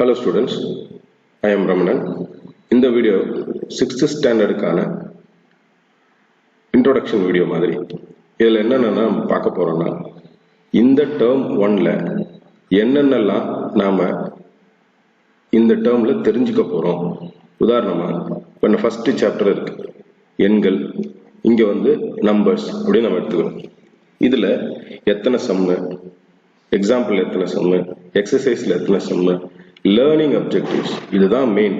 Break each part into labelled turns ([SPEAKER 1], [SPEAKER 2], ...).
[SPEAKER 1] Hello students I am Ramanan இந்த video sixth ஸ்டாண்டர்டுக்கான introduction video மாதிரி இதில் என்னென்னா நம்ம பார்க்க போகிறோம்னா இந்த டேர்ம் ஒன்ல என்னென்னலாம் நாம் இந்த டேர்மில் தெரிஞ்சுக்க போகிறோம் உதாரணமாக இப்போ ஃபஸ்ட்டு சாப்டர் இருக்கு. எண்கள் இங்கே வந்து நம்பர்ஸ் அப்படின்னு நம்ம எடுத்துக்கிறோம். இதில் எத்தனை சம்மு எக்ஸாம்பிள் எத்தனை சம்மு எக்ஸசைஸில் எத்தனை சம்மு லேர்னிங் அப்ஜெக்டிவ்ஸ் இதுதான் மெயின்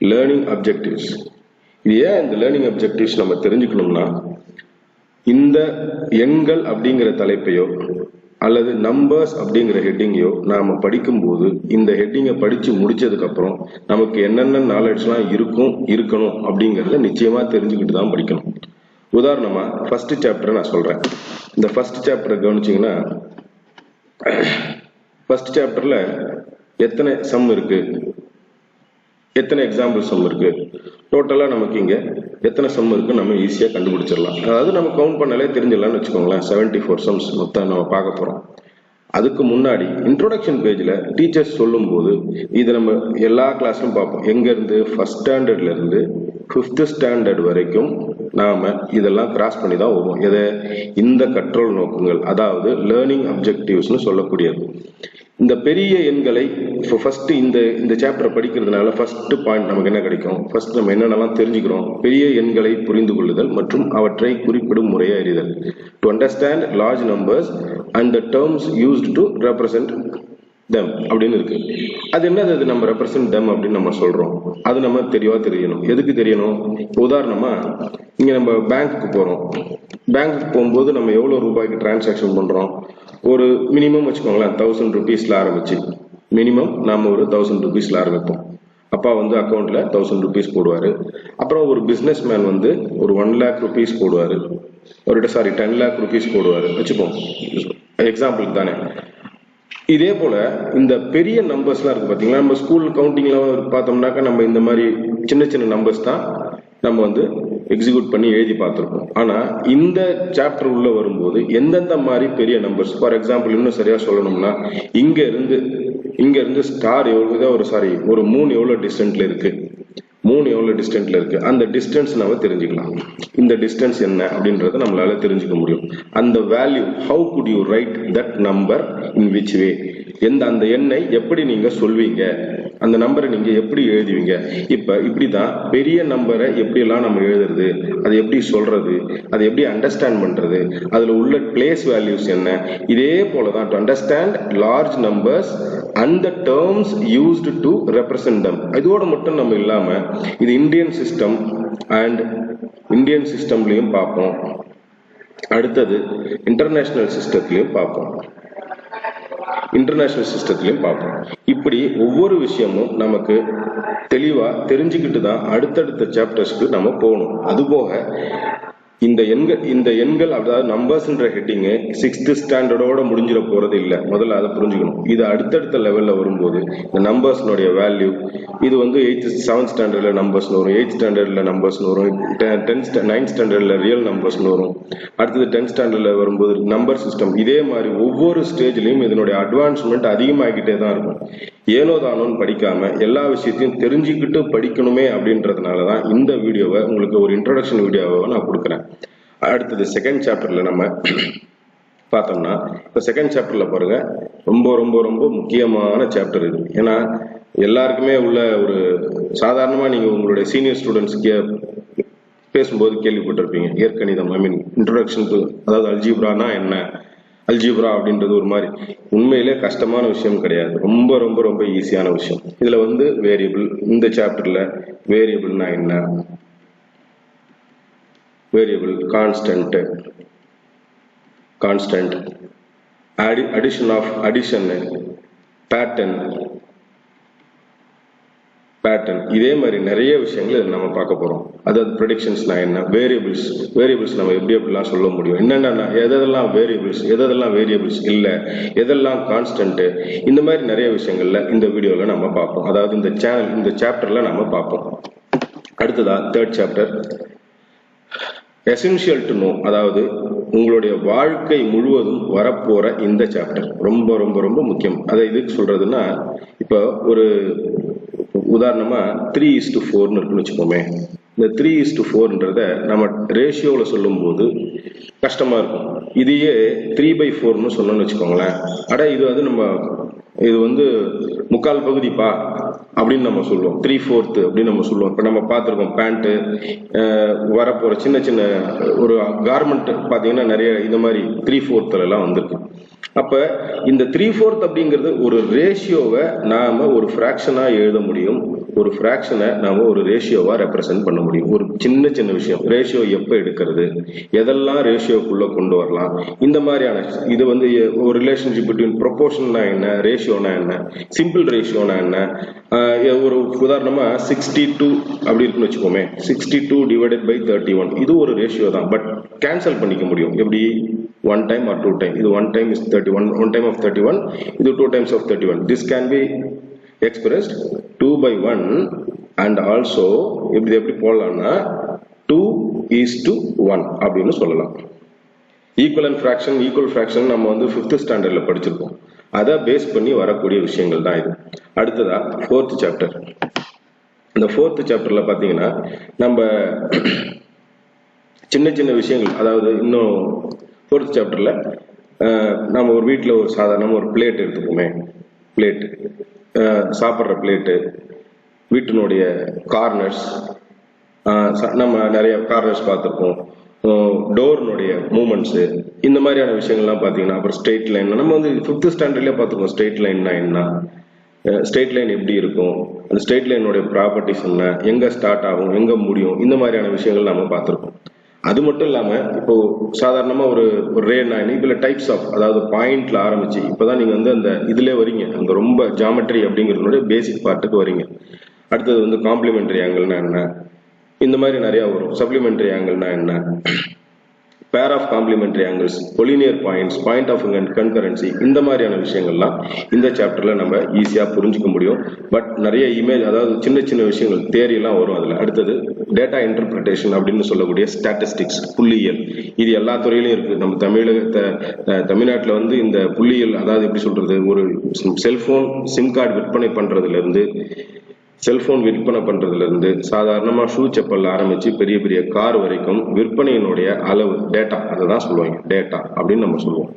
[SPEAKER 1] லேர்னிங் அப்ஜெக்டிவ்ஸ் இது ஏன் இந்த லேர்னிங் அப்ஜெக்டிவ்ஸ் நம்ம தெரிஞ்சுக்கணும்னா இந்த எண்கள் அப்படிங்கிற தலைப்பையோ அல்லது நம்பர்ஸ் அப்படிங்கிற ஹெட்டிங்கையோ நாம படிக்கும்போது இந்த ஹெட்டிங்கை படித்து முடித்ததுக்கப்புறம் நமக்கு என்னென்ன நாலேஜ்லாம் இருக்கும் இருக்கணும் அப்படிங்கிறத நிச்சயமாக தெரிஞ்சுக்கிட்டு தான் படிக்கணும். உதாரணமாக ஃபஸ்ட்டு சாப்டரை நான் சொல்கிறேன் இந்த ஃபர்ஸ்ட் சாப்டரை கவனிச்சிங்கன்னா ஃபர்ஸ்ட் சாப்டர்ல எத்தனை சம் இருக்கு? எத்தனை எக்ஸாம்பிள் சம் இருக்கு? டோட்டலா நமக்கு இங்க எத்தனை சம் இருக்கு நம்ம ஈஸியா கண்டுபிடிச்சிடலாம். அதாவது நம்ம கவுண்ட் பண்ணாலே தெரிஞ்சிடலாம்னு வச்சுக்கோங்களேன். செவன்டி ஃபோர் சம்ஸ் மொத்தம் நம்ம பார்க்க போறோம். அதுக்கு முன்னாடி இன்ட்ரோடக்ஷன் பேஜ்ல டீச்சர்ஸ் சொல்லும்போது இது நம்ம எல்லா கிளாஸ்லும் பார்ப்போம். எங்க இருந்து? ஃபர்ஸ்ட் ஸ்டாண்டர்ட்ல இருந்து ஃபிஃப்த் ஸ்டாண்டர்ட் வரைக்கும் நாம இதெல்லாம் கிராஸ் பண்ணி தான் வருவோம் எதை? இந்த கற்றல் நோக்கங்கள். அதாவது லேர்னிங் அப்ஜெக்டிவ்ஸ்னு சொல்லக்கூடியது. இந்த பெரிய எண்களை இப்போ ஃபர்ஸ்ட் இந்த இந்த சாப்டரை படிக்கிறதுனால ஃபர்ஸ்ட் பாயிண்ட் நமக்கு என்ன கிடைக்கும்? ஃபர்ஸ்ட் நம்ம என்னென்னலாம் தெரிஞ்சுக்கிறோம்? பெரிய எண்களை புரிந்து கொள்ளுதல் மற்றும் அவற்றை குறிப்பிடும் முறையை அறிதல். To understand large numbers and the terms used to represent them அப்படின்னு இருக்கு. அது என்னது? அது நம்ம ரெப்ரசன்ட் தெம் அப்படின்னு நம்ம சொல்றோம். அது நம்ம தெளிவா தெரியணும். எதுக்கு தெரியணும்? உதாரணமா இங்க நம்ம பேங்க்குக்கு போறோம். பேங்க்குக்கு போகும்போது நம்ம எவ்வளவு ரூபாய்க்கு டிரான்சாக்ஷன் பண்றோம்? ஒரு மினிமம் வச்சுக்கோங்களேன் தௌசண்ட் ருபீஸ்ல ஆரம்பிச்சு. மினிமம் நாம ஒரு தௌசண்ட் ருபீஸ்ல ஆரம்பிப்போம். அப்பா வந்து அக்கௌண்ட்ல தௌசண்ட் ருபீஸ் போடுவாரு. அப்புறம் ஒரு பிசினஸ் மேன் வந்து ஒரு ஒன் லேக் ருபீஸ் போடுவாரு. ஒரு சாரி டென் லேக் ருபீஸ் போடுவாரு. வச்சுப்போம். எக்ஸாம்பிளுக்கு தானே. இதே போல இந்த பெரிய நம்பர்ஸ்லாம் இருக்கு பாத்தீங்களா? நம்ம ஸ்கூல் கவுண்டிங்ல பார்த்தோம்னாக்கா நம்ம இந்த மாதிரி சின்ன சின்ன நம்பர்ஸ் தான் நம்ம வந்து எக்ஸிக்யூட் பண்ணி எழுதி பார்த்துருப்போம். ஆனா இந்த சாப்டர் உள்ள வரும்போது எந்தெந்த மாதிரி பெரிய நம்பர்ஸ் ஃபார் எக்ஸாம்பிள் இன்னும் சரியா சொல்லணும்னா இங்க இருந்து இங்க இருந்து ஸ்டார் எவ்வளவு ஒரு சாரி ஒரு மூணு எவ்வளவு டிஸ்டன்ட்ல இருக்கு? மூணு எவ்வளவு டிஸ்டன்ட்ல இருக்கு? அந்த டிஸ்டன்ஸ் நம்ம தெரிஞ்சுக்கலாம். இந்த டிஸ்டன்ஸ் என்ன அப்படின்றத நம்மளால தெரிஞ்சுக்க முடியும். அந்த value how could you write that number in which way எந்த அந்த எண்ணை எப்படி நீங்க சொல்வீங்க? அந்த நம்பரை நீங்க எப்படி எழுதுவீங்க? இப்ப இப்படிதான் பெரிய நம்பரை எப்படி எல்லாம் நம்ம எழுதுறது? அதை எப்படி சொல்றது? அதை எப்படி அண்டர்ஸ்டாண்ட் பண்றது? அதுல உள்ள பிளேஸ் வேல்யூஸ் என்ன? இதே போலதான் டு அண்டர்ஸ்டாண்ட் லார்ஜ் நம்பர்ஸ் அந்த terms used to represent them இதோட மட்டும் நம்ம இல்லாம இது இந்தியன் சிஸ்டம் அண்ட் இந்தியன் சிஸ்டம்லயும் பார்ப்போம். அடுத்தது இன்டர்நேஷனல் சிஸ்டத்திலையும் பார்ப்போம். இன்டர்நேஷனல் சிஸ்டத்திலையும் பார்ப்போம். இப்படி ஒவ்வொரு விஷயமும் நமக்கு தெளிவா தெரிஞ்சுக்கிட்டு தான் அடுத்தடுத்த சாப்டர்ஸ்க்கு நம்ம போகணும். அதுபோக இந்த எண்கள் இந்த எண்கள் அதாவது நம்பர்ஸ்ன்ற ஹெட்டிங்கு சிக்ஸ்த் ஸ்டாண்டர்டோட முடிஞ்சிட போறது இல்லை. முதல்ல அதை புரிஞ்சுக்கணும். இது அடுத்தடுத்த லெவலில் வரும்போது இந்த நம்பர்ஸ்னுடைய வேல்யூ இது வந்து எயித் செவன்த் ஸ்டாண்டர்டில் நம்பர்ஸ்னு வரும். எயித் ஸ்டாண்டர்டில் நம்பர்ஸ்னு வரும். டென்த் நைன்த் ஸ்டாண்டர்டில் ரியல் நம்பர்ஸ்னு வரும். அடுத்தது டென்த் ஸ்டாண்டர்டில் வரும்போது நம்பர் சிஸ்டம் இதே மாதிரி ஒவ்வொரு ஸ்டேஜ்லையும் இதனுடைய அட்வான்ஸ்மெண்ட் அதிகமாகிக்கிட்டே தான் இருக்கும். ஏனோதானோன்னு படிக்காம எல்லா விஷயத்தையும் தெரிஞ்சுக்கிட்டு படிக்கணுமே அப்படின்றதுனால தான் இந்த வீடியோவை உங்களுக்கு ஒரு இன்ட்ரடக்ஷன் வீடியோவை நான் கொடுக்குறேன். அடுத்தது செகண்ட் சாப்டர்ல நம்ம பார்த்தோம்னா இப்போ செகண்ட் சாப்டர்ல பாருங்க ரொம்ப ரொம்ப ரொம்ப முக்கியமான சாப்டர் இது. ஏன்னா எல்லாருக்குமே உள்ள ஒரு சாதாரணமா நீங்க உங்களுடைய சீனியர் ஸ்டூடெண்ட்ஸ்க்கு பேசும்போது கேள்விப்பட்டிருப்பீங்க. இயற்கணிதம் ஐ மீன் இன்ட்ரொடக்ஷன் டு அதாவது அல்ஜிப்ரானா என்ன? அல்ஜிப்ரா அப்படின்றது ஒரு மாதிரி உண்மையிலே கஷ்டமான விஷயம் கிடையாது. ரொம்ப ரொம்ப ரொம்ப ஈஸியான விஷயம். இதுல வந்து வேரியபிள் இந்த சாப்டர்ல வேரியபிள்னா என்ன? Variable constant constant addition of addition pattern pattern இதே மாதிரி நிறைய விஷயங்கள் இதில் நம்ம பார்க்க போறோம். அதாவது ப்ரொடிக்ஷன்ஸ்னா என்ன? வேரியபிள்ஸ் வேரியபிள்ஸ் நம்ம எப்படி எப்படிலாம் சொல்ல முடியும்? என்னென்னா எதெல்லாம் வேரியபிள்ஸ் எதெல்லாம் வேரியபிள்ஸ் இல்லை? எதெல்லாம் கான்ஸ்டன்ட்டு இந்த மாதிரி நிறைய விஷயங்கள்ல இந்த வீடியோவில் நம்ம பார்ப்போம். அதாவது இந்த சேனல் இந்த சாப்டர்ல நம்ம பார்ப்போம். அடுத்ததா third chapter essential to know அதாவது உங்களுடைய வாழ்க்கை முழுவதும் வரப்போற இந்த சாப்டர் ரொம்ப ரொம்ப ரொம்ப முக்கியம். அதை எதுக்கு சொல்றதுன்னா இப்போ ஒரு உதாரணமாக த்ரீ இஸ் டு ஃபோர்னு இருக்குன்னு வச்சுக்கோமே. இந்த த்ரீ இஸ் டு ஃபோர்ன்றத நம்ம ரேஷியோவில் சொல்லும்போது கஷ்டமாக இருக்கும். இதையே த்ரீ பை ஃபோர்னு சொன்னோம்னு வச்சுக்கோங்களேன். அட இது வந்து நம்ம இது வந்து முக்கால் பகுதிப்பா அப்படின்னு நம்ம சொல்லுவோம். த்ரீ ஃபோர்த்து அப்படின்னு நம்ம சொல்லுவோம். இப்போ நம்ம பார்த்துருக்கோம் பேண்ட்டு வரப்போகிற சின்ன சின்ன ஒரு கார்மெண்ட் பார்த்தீங்கன்னா நிறைய இந்த மாதிரி த்ரீ ஃபோர்த்துலலாம் வந்திருக்கு. அப்போ இந்த த்ரீ ஃபோர்த் அப்படிங்கிறது ஒரு ரேஷியோவை நாம் ஒரு ஃப்ராக்ஷனாக எழுத முடியும். ஒரு ஃப்ராக்ஷனை நாம ஒரு ரேஷியோவா ரெப்ரசென்ட் பண்ண முடியும். ஒரு சின்ன சின்ன விஷயம். ரேஷியோ எப்போ எடுக்கிறது? எதெல்லாம் ரேஷியோக்குள்ள கொண்டு வரலாம்? இந்த மாதிரியான இது வந்து ஒரு ரிலேஷன்ஷிப் பிட்வீன் ப்ரொபோர்ஷன்னா என்ன? ரேஷியோனா என்ன? சிம்பிள் ரேஷியோனா என்ன? ஒரு உதாரணமா சிக்ஸ்டி டூ அப்படி இருக்குன்னு வச்சுக்கோமே. Sixty two divided by thirty one இது ஒரு ரேஷியோ தான். பட் கேன்சல் பண்ணிக்க முடியும். எப்படி? One time or two time இது one time is thirty one one time of thirty one இது two times of thirty one this can be expressed two by one and also இப்படி எப்படி போடலாம்னா two is to one அப்படின்னு சொல்லலாம். Equal and fraction equal fraction நம்ம வந்து fifth ஸ்டாண்டர்ட்ல படிச்சிருக்கோம். அதை பேஸ் பண்ணி வரக்கூடிய விஷயங்கள் தான் இது. அடுத்ததா ஃபோர்த் சாப்டர் இந்த ஃபோர்த் சாப்டரில் பாத்தீங்கன்னா நம்ம சின்ன சின்ன விஷயங்கள் அதாவது இன்னும் ஃபோர்த் சாப்டரில் நம்ம ஒரு வீட்டில் ஒரு சாதாரணமாக ஒரு பிளேட் எடுத்துப்போமே. பிளேட்டு சாப்பிட்ற பிளேட்டு வீட்டினுடைய கார்னர்ஸ் நம்ம நிறைய கார்னர்ஸ் பார்த்துருப்போம். டோர்னுடைய மூமெண்ட்ஸு இந்த மாதிரியான விஷயங்கள்லாம் பார்த்தீங்கன்னா அப்புறம் ஸ்ட்ரெயிட் லைன் நம்ம வந்து ஃபிஃப்த் ஸ்டாண்டர்ட்லேயே பார்த்துருக்கோம் ஸ்ட்ரெயிட் லைன்னா என்ன? ஸ்ட்ரெயிட் லைன் எப்படி இருக்கும்? அந்த ஸ்ட்ரெயிட் லைனுடைய ப்ராப்பர்ட்டிஸ் என்ன? எங்கே ஸ்டார்ட் ஆகும்? எங்கே முடியும்? இந்த மாதிரியான விஷயங்கள் நம்ம பார்த்துருக்கோம் அது மட்டும் இல்லாம இப்போ சாதாரணமா ஒரு ஒரு ரே இதுல டைப்ஸ் ஆஃப் அதாவது பாயிண்ட்ல ஆரம்பிச்சு இப்பதான் நீங்க வந்து அந்த இதுல வரீங்க. அங்க ரொம்ப ஜாமெட்ரி அப்படிங்கிறதோட பேசிக் பார்ட்டுக்கு வரீங்க. அடுத்தது வந்து காம்ப்ளிமெண்டரி ஆங்கிள்னா என்ன? இந்த மாதிரி நிறைய வரும். சப்ளிமெண்டரி ஆங்கிள்னா என்ன? Pair of complementary angles collinear points point of concurrency இந்த மாதிரியான விஷயங்கள்லாம் இந்த சாப்டர்ல நம்ம ஈஸியாக புரிஞ்சுக்க முடியும். பட் நிறைய இமேஜ் அதாவது சின்ன சின்ன விஷயங்கள் தேரியெல்லாம் வரும் அதில். அடுத்தது டேட்டா இன்டர்பிரிட்டேஷன் அப்படின்னு சொல்லக்கூடிய ஸ்டாட்டிஸ்டிக்ஸ் புள்ளியியல். இது எல்லா துறையிலும் இருக்கு. நம்ம தமிழகத்தை தமிழ்நாட்டில் வந்து இந்த புள்ளியியல் அதாவது எப்படி சொல்றது ஒரு செல்போன் சிம் கார்டு விற்பனை பண்றதுல செல்ஃபோன் செல்போன் விற்பனை பண்ணுறதுலேருந்து சாதாரணமாக ஷூ செப்பல் ஆரம்பிச்சு பெரிய பெரிய கார் வரைக்கும் விற்பனையினுடைய அளவு டேட்டா அதை தான் சொல்லுவாங்க டேட்டா அப்படின்னு நம்ம சொல்லுவோம்.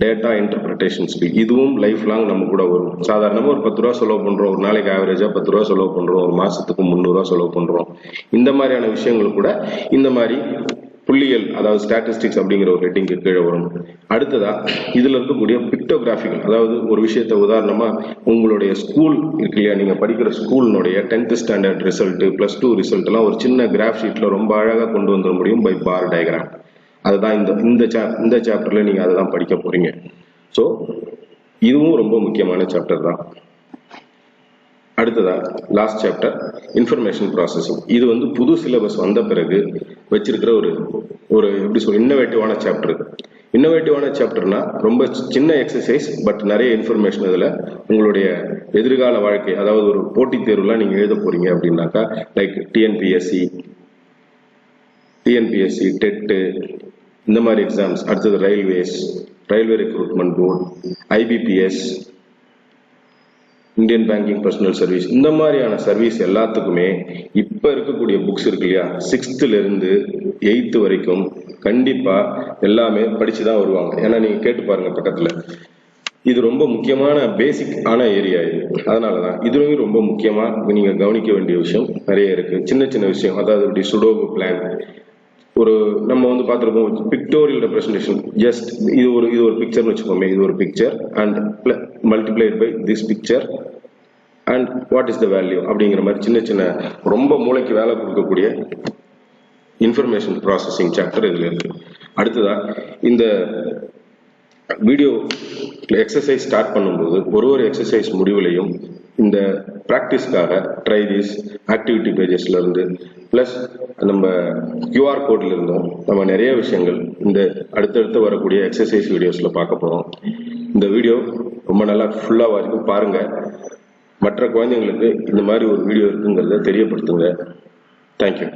[SPEAKER 1] டேட்டா இன்டர்பிரிட்டேஷன் ஸ்கில் இதுவும் லைஃப் லாங் நம்ம கூட வரும். சாதாரணமாக ஒரு பத்து ரூபா செலவு பண்ணுறோம் ஒரு நாளைக்கு ஆவரேஜாக பத்து ரூபா செலவு பண்ணுறோம் ஒரு மாதத்துக்கு முந்நூறுரூவா செலவு பண்ணுறோம் இந்த மாதிரியான விஷயங்கள் கூட இந்த மாதிரி புள்ளியல் அதாவது ஸ்டாட்டிஸ்டிக்ஸ் அப்படிங்கிற ஒரு ஹெட்டிங்க்கு கீழே வரும். அடுத்ததா இதுல இருக்கக்கூடிய பிக்டோகிராஃபிகள் அதாவது ஒரு விஷயத்த உதாரணமா உங்களுடைய ஸ்கூல் இருக்கு இல்லையா? நீங்க படிக்கிற ஸ்கூலினுடைய tenth standard result plus two result எல்லாம் ஒரு சின்ன கிராஃப் ஷீட்ல ரொம்ப அழகா கொண்டு வந்துட முடியும் பை பார் டயக்ராம் அதுதான் இந்த இந்த சா இந்த சாப்டர்ல நீங்க அதை தான் படிக்க போறீங்க. ஸோ இதுவும் ரொம்ப முக்கியமான சாப்டர் தான். அடுத்ததா லாஸ்ட் சாப்டர் இன்ஃபர்மேஷன் ப்ராசஸிங் இது வந்து புது சிலபஸ் வந்த பிறகு வச்சிருக்கிற ஒரு ஒரு எப்படி சொல்ற இன்னோவேட்டிவான சாப்டர் இன்னோவேட்டிவான சாப்டர்னா ரொம்ப சின்ன எக்ஸசைஸ் பட் நிறைய இன்ஃபர்மேஷன் இதில் உங்களுடைய எதிர்கால வாழ்க்கை அதாவது ஒரு போட்டித் தேர்வுலாம் நீங்கள் எழுத போறீங்க அப்படின்னாக்கா லைக் டிஎன்பிஎஸ்சி டிஎன்பிஎஸ்சி டெட்டு இந்த மாதிரி எக்ஸாம்ஸ் அடுத்தது railways railway recruitment board IBPS Indian banking personnel service இந்த மாதிரியான சர்வீஸ் எல்லாத்துக்குமே இப்ப இருக்கக்கூடிய புக்ஸ் இருக்கு இல்லையா? சிக்ஸ்த்ல இருந்து எயித்து வரைக்கும் கண்டிப்பா எல்லாமே படிச்சுதான் வருவாங்க. ஏன்னா நீங்க கேட்டு பாருங்க பக்கத்துல. இது ரொம்ப முக்கியமான பேசிக் ஆன ஏரியா இது. அதனாலதான் இதுவும் ரொம்ப முக்கியமா நீங்க கவனிக்க வேண்டிய விஷயம் நிறைய இருக்கு. சின்ன சின்ன விஷயம் அதாவது இப்படி சுடோபு பிளான் ஒரு நம்ம வந்து பார்த்துருப்போம் பிக்டோரியல் ரெப்ரஸன்டேஷன் ஜஸ்ட் இது ஒரு இது ஒரு பிக்சர்னு வச்சுக்கோமே இது ஒரு picture and multiplied by this picture and what is the value அப்படிங்கிற மாதிரி சின்ன சின்ன ரொம்ப மூளைக்கு வேலை கொடுக்கக்கூடிய இன்ஃபர்மேஷன் ப்ராசஸிங் சாப்டர் இதில் இருக்கு. அடுத்ததா இந்த வீடியோ எக்ஸசைஸ் ஸ்டார்ட் பண்ணும்போது ஒரு ஒரு எக்ஸசைஸ் முடிவுலையும் இந்த ப்ராக்டிஸ்க்காக ட்ரைதிஸ் ஆக்டிவிட்டி பேஜஸ்ல இருந்து ப்ளஸ் நம்ம கியூஆர் கோட்ல இருந்தும் நம்ம நிறைய விஷயங்கள் இந்த அடுத்தடுத்து வரக்கூடிய எக்ஸசைஸ் வீடியோஸ்ல பார்க்க போறோம். இந்த வீடியோ ரொம்ப நல்லா ஃபுல்லா வரைக்கும் பாருங்க. மற்ற குழந்தைங்களுக்கு இந்த மாதிரி ஒரு வீடியோ இருக்குங்கிறத தெரியப்படுத்துங்க. தேங்க்யூ